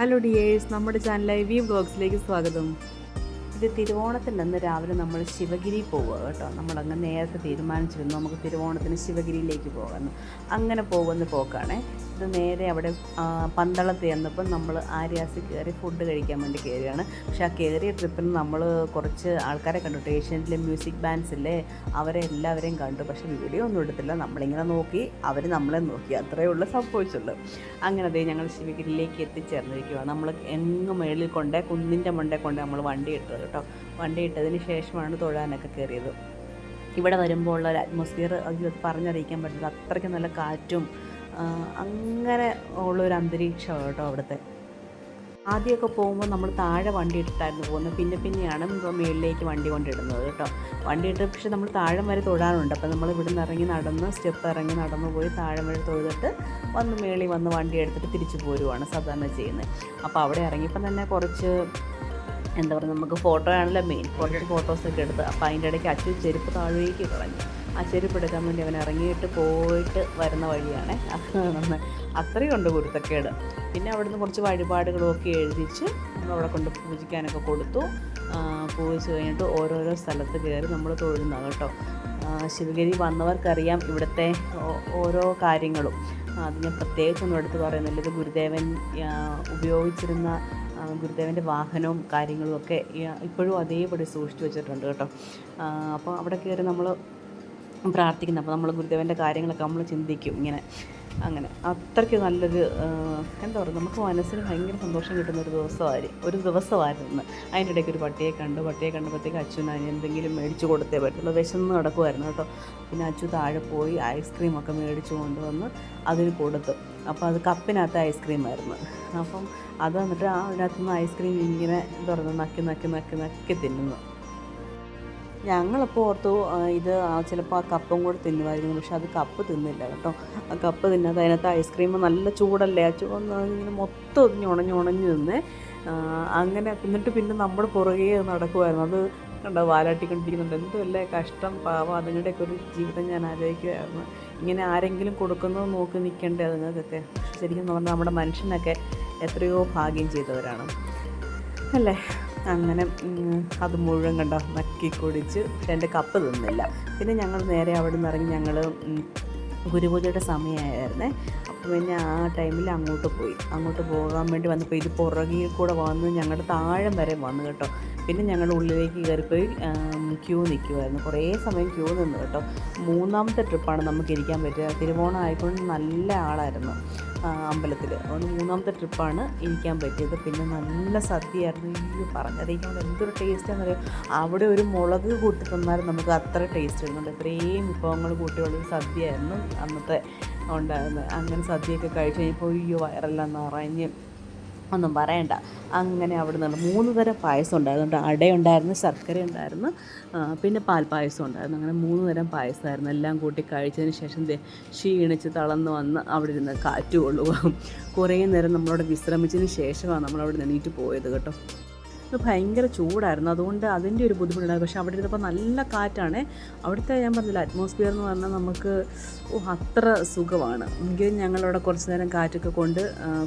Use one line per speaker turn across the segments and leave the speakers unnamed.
Hello dears നമ്മുടെ ചാനലായ V വ്ളോഗ്സിലേക്ക് സ്വാഗതം. ഇത് തിരുവോണത്തിന്റെ അന്ന് രാവിലെ നമ്മൾ ശിവഗിരി പോവുക കേട്ടോ. നമ്മളങ്ങ് നേരത്തെ തീരുമാനിച്ചിരുന്നു നമുക്ക് തിരുവോണത്തിന് ശിവഗിരിയിലേക്ക് പോകാമെന്ന് അങ്ങനെ പോകുന്ന പോക്കാണ്. ഇത് നേരെ അവിടെ പന്തളത്ത് ചെന്നപ്പം നമ്മൾ ആര്യാസിൽ കയറി ഫുഡ് കഴിക്കാൻ വേണ്ടി കയറിയാണ് പക്ഷേ ആ കയറിയ ട്രിപ്പിന് നമ്മൾ കുറച്ച് ആൾക്കാരെ കണ്ടു. ഏഷ്യനിലെ മ്യൂസിക് ബാൻഡ്സ് ഇല്ലേ അവരെ എല്ലാവരെയും കണ്ടു. പക്ഷേ വീഡിയോ ഒന്നും എടുത്തില്ല. നമ്മളിങ്ങനെ നോക്കി അവർ നമ്മളെ നോക്കി. അത്രയേ ഉള്ളൂ സംഭവിച്ചുള്ളൂ. അങ്ങനെ അതേ ഞങ്ങൾ ശിവഗിരിയിലേക്ക് എത്തിച്ചേർന്നിരിക്കുകയാണ് നമ്മൾ എങ്ങ് മേളിൽ കൊണ്ടേ കുന്നിന്റെ മണ്ടേ കൊണ്ടേ നമ്മൾ വണ്ടി ഇട്ടത് കേട്ടോ. വണ്ടി ഇട്ടതിന് ശേഷമാണ് തൊഴാനൊക്കെ കയറിയത്. ഇവിടെ വരുമ്പോൾ ഉള്ള ഒരു അറ്റ്മോസ്ഫിയർ പറഞ്ഞറിയിക്കാൻ പറ്റില്ല. അത്രയ്ക്ക് നല്ല കാറ്റും അങ്ങനെ ഉള്ളൊരു അന്തരീക്ഷമാണ് കേട്ടോ അവിടുത്തെ. ആദ്യമൊക്കെ പോകുമ്പോൾ നമ്മൾ താഴെ വണ്ടി ഇട്ടിട്ടായിരുന്നു പോകുന്നത്. പിന്നെ പിന്നെയാണ് ഇപ്പോൾ മുകളിലേക്ക് വണ്ടി കൊണ്ടിടുന്നത് കേട്ടോ. വണ്ടി ഇട്ട് പക്ഷേ നമ്മൾ താഴെ വരെ തൊഴാനുണ്ട് അപ്പോൾ നമ്മൾ ഇവിടെ നിന്ന് ഇറങ്ങി നടന്ന് സ്റ്റെപ്പ് ഇറങ്ങി നടന്നു പോയി താഴെ വരെ തൊഴുതിട്ട് വന്ന് മേളിൽ വന്ന് വണ്ടി എടുത്തിട്ട് തിരിച്ചു പോരുവാണ് സാധാരണ ചെയ്യുന്നത്. അപ്പോൾ അവിടെ ഇറങ്ങിയപ്പോൾ തന്നെ കുറച്ച് എന്താ പറയുക നമുക്ക് ഫോട്ടോ ആണല്ലോ മെയിൻ കുറച്ച് ഫോട്ടോസൊക്കെ എടുത്ത് അപ്പോൾ അതിന്റെ ഇടയ്ക്ക് അച്ചു ചെരുപ്പ് താഴേക്ക് കളഞ്ഞു. ആ ചെരുപ്പ് എടുക്കാൻ വേണ്ടി അവൻ ഇറങ്ങിയിട്ട് പോയിട്ട് വരുന്ന വഴിയാണ്. അത്രയും ഉണ്ട് കുരുത്തക്കേട്. പിന്നെ അവിടുന്ന് കുറച്ച് വഴിപാടുകളൊക്കെ എഴുതിച്ച് നമ്മൾ അവിടെ കൊണ്ട് പൂജിക്കാനൊക്കെ കൊടുത്തു. പൂജിച്ച് കഴിഞ്ഞിട്ട് ഓരോരോ സ്ഥലത്ത് കയറി നമ്മൾ തൊഴുന്നതാണ് കേട്ടോ. ശിവഗിരി വന്നവർക്കറിയാം ഇവിടുത്തെ ഓരോ കാര്യങ്ങളും. അത് ഞാൻ പ്രത്യേകിച്ചൊന്നും എടുത്ത് പറയുന്നില്ല. ഇത് ഗുരുദേവൻ ഉപയോഗിച്ചിരുന്ന ഗുരുദേവന്റെ വാഹനവും കാര്യങ്ങളും ഒക്കെ ഇപ്പോഴും അതേപടി സൂക്ഷിച്ചു വെച്ചിട്ടുണ്ട് കേട്ടോ. അപ്പോൾ അവിടെ കയറി നമ്മൾ പ്രാർത്ഥിക്കുന്നു. അപ്പോൾ നമ്മൾ ഗുരുദേവന്റെ കാര്യങ്ങളൊക്കെ നമ്മൾ ചിന്തിക്കും ഇങ്ങനെ. അങ്ങനെ. അത്രയ്ക്ക് നല്ലൊരു എന്താ പറയുക നമുക്ക് മനസ്സിന് ഭയങ്കര സന്തോഷം കിട്ടുന്ന ഒരു ദിവസമായിരുന്നു ഒരു ദിവസമായിരുന്നു. അതിന്റെ ഇടയ്ക്ക് ഒരു പട്ടിയെ കണ്ടു. പട്ടിയെ കണ്ടപ്പോഴത്തേക്ക് അച്ഛൻ അതിന് എന്തെങ്കിലും മേടിച്ചു കൊടുത്തേ പറ്റുള്ളൂ. വിശന്ന് നടക്കുമായിരുന്നു കേട്ടോ. പിന്നെ അച്ചു താഴെ പോയി ഐസ്ക്രീമൊക്കെ മേടിച്ചു കൊണ്ടുവന്ന് അതിന് കൊടുത്തു. അപ്പോൾ അത് കപ്പിനകത്ത് ഐസ്ക്രീം ആയിരുന്നു. അപ്പം അത് വന്നിട്ട് ആ അതിനകത്തുനിന്ന് ഐസ്ക്രീം ഇങ്ങനെ പറയുക നക്കി നക്കി നക്കി നക്കി തിന്നുന്നു. ഞങ്ങളപ്പോൾ ഓർത്തു ഇത് ചിലപ്പോൾ ആ കപ്പും കൂടെ തിന്നുമായിരുന്നു പക്ഷെ അത് കപ്പ് തിന്നില്ല കേട്ടോ. ആ കപ്പ് തിന്നാതെ അതിനകത്ത് ഐസ്ക്രീം നല്ല ചൂടല്ലേ? ആ ചൂട് ഇങ്ങനെ മൊത്തം ഒന്ന് ഉണഞ്ഞ് ഉണഞ്ഞ് നിന്ന് അങ്ങനെ എന്നിട്ട് പിന്നെ നമ്മുടെ പുറകെ നടക്കുമായിരുന്നു അത് കണ്ടോ വാലാട്ടിക്കൊണ്ടിരിക്കുന്നുണ്ട്. എന്തുമല്ലേ കഷ്ടം പാവം അതുങ്ങളുടെയൊക്കെ ഒരു ജീവിതം ഞാൻ ആലോചിക്കുമായിരുന്നു ഇങ്ങനെ ആരെങ്കിലും കൊടുക്കുന്നത് നോക്കി നിൽക്കേണ്ടേ അതുങ്ങൾക്കൊക്കെ ശരിക്കും പറഞ്ഞാൽ നമ്മുടെ മനുഷ്യനൊക്കെ എത്രയോ ഭാഗ്യം ചെയ്തവരാണ്. അല്ലേ? അങ്ങനെ അത് മുഴുവൻ കണ്ടോ? നക്കി കുടിച്ച് രണ്ട് കപ്പ് തിന്നില്ല. പിന്നെ ഞങ്ങൾ നേരെ അവിടെ നിന്ന് ഇറങ്ങി ഞങ്ങൾ ഗുരുപൂജയുടെ സമയമായിരുന്നേ. അപ്പോൾ പിന്നെ ആ ടൈമിൽ അങ്ങോട്ട് പോയി. അങ്ങോട്ട് പോകാൻ വേണ്ടി വന്നപ്പോൾ ഇത് പുറകിൽ കൂടെ വന്ന് ഞങ്ങളുടെ താഴം വരെ വന്നു കേട്ടോ. പിന്നെ ഞങ്ങൾ ഉള്ളിലേക്ക് കയറിപ്പോയി ക്യൂ നിൽക്കുമായിരുന്നു കുറേ സമയം ക്യൂ നിന്ന് കേട്ടോ. മൂന്നാമത്തെ ട്രിപ്പാണ് നമുക്ക് ഇരിക്കാൻ പറ്റുക തിരുവോണം ആയിക്കൊണ്ട് നല്ല ആളായിരുന്നു അമ്പലത്തിൽ അതുകൊണ്ട് മൂന്നാമത്തെ ട്രിപ്പാണ് ഇരിക്കാൻ പറ്റിയത്. പിന്നെ നല്ല സദ്യയായിരുന്നു. ഈ പറഞ്ഞറിയിക്കാൻ എന്തൊരു ടേസ്റ്റ് എന്നറിയാം അവിടെ ഒരു മുളക് കൂട്ടി തന്നാലും നമുക്ക് അത്ര ടേസ്റ്റ് വരുന്നുണ്ട് ഇത്രയും വിഭവങ്ങൾ കൂട്ടിയുള്ളൊരു സദ്യയായിരുന്നു അന്നത്തെ ഉണ്ടായിരുന്നത്. അങ്ങനെ സദ്യയൊക്കെ കഴിച്ച് കഴിഞ്ഞപ്പോൾ അയ്യോ വയറെല്ലാം നിറഞ്ഞ് ഒന്നും പറയണ്ട. അങ്ങനെ അവിടെ നിന്ന് മൂന്ന് തരം പായസം ഉണ്ടായിരുന്നു അടയുണ്ടായിരുന്നു ശർക്കര ഉണ്ടായിരുന്നു പിന്നെ പാൽപ്പായസം ഉണ്ടായിരുന്നു. അങ്ങനെ മൂന്ന് തരം പായസമായിരുന്നു. എല്ലാം കൂട്ടി കഴിച്ചതിന് ശേഷം ക്ഷീണിച്ച് തളർന്ന് വന്ന് അവിടെ ഇരുന്ന് കാറ്റ് കൊള്ളുക കുറേ നേരം നമ്മളവിടെ വിശ്രമിച്ചതിന് ശേഷമാണ് നമ്മളവിടെ നിന്നീറ്റ് പോയത് കേട്ടോ. ഇത് ഭയങ്കര ചൂടായിരുന്നു. അതുകൊണ്ട് അതിന്റെ ഒരു ബുദ്ധിമുട്ടുണ്ടായിരുന്നു. പക്ഷേ അവിടെ ഇരുന്നപ്പോൾ നല്ല കാറ്റാണ്. അവിടുത്തെ ഞാൻ പറഞ്ഞില്ല അറ്റ്മോസ്ഫിയർ എന്ന് പറഞ്ഞാൽ നമുക്ക് അത്ര സുഖമാണ്. എങ്കിലും ഞങ്ങളവിടെ കുറച്ച് നേരം കാറ്റൊക്കെ കൊണ്ട്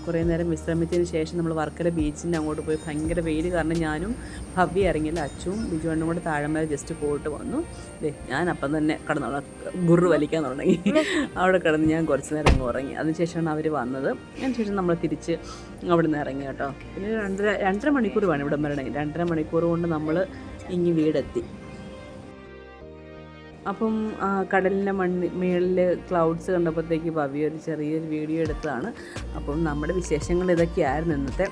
കുറേ നേരം വിശ്രമിച്ചതിന് ശേഷം നമ്മൾ വർക്കല ബീച്ചിന്റെ അങ്ങോട്ട് പോയി. ഭയങ്കര വെയിൽ കാരണം ഞാനും ഭവ്യ ഇറങ്ങിയില്ല അച്ചും ബിജുവണ്ണും കൂടെ താഴെമേലെ ജസ്റ്റ് പോയിട്ട് വന്നു. ഞാൻ അപ്പം തന്നെ കടന്നോളാം ഗുറു വലിക്കാൻ തുടങ്ങി. അവിടെ കിടന്ന് ഞാൻ കുറച്ച് നേരം അങ്ങ് ഉറങ്ങി. അതിനുശേഷമാണ് അവർ വന്നത്. അതിനുശേഷം നമ്മൾ തിരിച്ച് അവിടെ നിന്ന് ഇറങ്ങി കേട്ടോ. പിന്നെ രണ്ടര രണ്ടര മണിക്കൂർ വേണം ഇവിടെ വരണമെങ്കിൽ രണ്ടര മണിക്കൂർ കൊണ്ട് നമ്മൾ ഇങ്ങി വീടെത്തി. അപ്പം കടലിന്റെ മണ്ണ് മേളിൽ ക്ലൗഡ്സ് കണ്ടപ്പോഴത്തേക്ക് ഭവ്യ ഒരു ചെറിയൊരു വീഡിയോ എടുത്തതാണ്. അപ്പം നമ്മുടെ വിശേഷങ്ങൾ ഇതൊക്കെയായിരുന്നു ഇന്നത്തെ.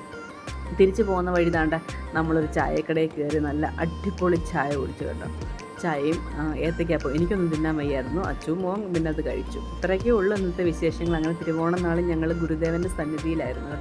തിരിച്ചു പോകുന്ന വഴി താണ്ട നമ്മളൊരു ചായക്കടയിൽ കയറി നല്ല അടിപൊളി ചായ കുടിച്ചു കേട്ടോ. ചായയും ഏത്തയ്ക്കാപ്പം എനിക്കൊന്നും തിന്നാൻ വയ്യായിരുന്നു. അച്ചും മോൻ പിന്നെ അത് കഴിച്ചു. ഇത്രയൊക്കെ ഉള്ളൂ ഇന്നത്തെ വിശേഷങ്ങൾ. അങ്ങനെ തിരുവോണം നാളിൽ ഞങ്ങൾ ഗുരുദേവന്റെ സന്നിധിയിലായിരുന്നു കേട്ടോ.